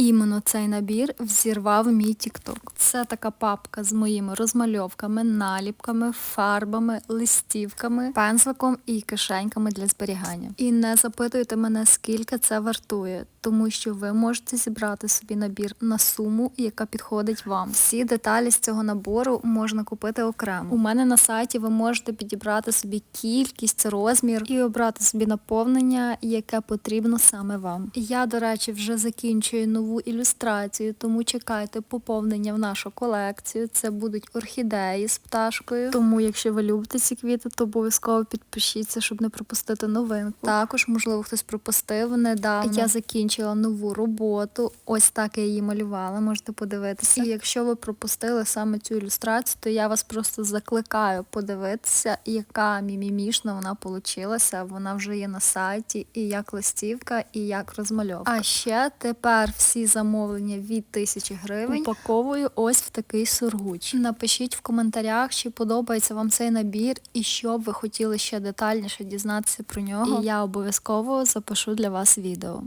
іменно цей набір взірвав мій тікток. Це така папка з моїми розмальовками, наліпками, фарбами, листівками, пензликом і кишеньками для зберігання. І не запитуйте мене, скільки це вартує, тому що ви можете зібрати собі набір на суму, яка підходить вам. Всі деталі з цього набору можна купити окремо. У мене на сайті ви можете підібрати собі кількість, розмір і обрати собі наповнення, яке потрібно саме вам. Я, до речі, вже закінчую нову ілюстрацію, тому чекайте поповнення в нашу колекцію. Це будуть орхідеї з пташкою. Тому, якщо ви любите ці квіти, то обов'язково підпишіться, щоб не пропустити новинку. Також, можливо, хтось пропустив недавно. Я закінчила нову роботу. Ось так я її малювала. Можете подивитися. І якщо ви пропустили саме цю ілюстрацію, то я вас просто закликаю подивитися, яка мімімішна вона получилася. Вона вже є на сайті, і як листівка, і як розмальовка. А ще тепер всі замовлення від тисячі гривень упаковую ось в такий сургуч. Напишіть в коментарях, чи подобається вам цей набір, і що б ви хотіли ще детальніше дізнатися про нього. І я обов'язково запишу для вас відео.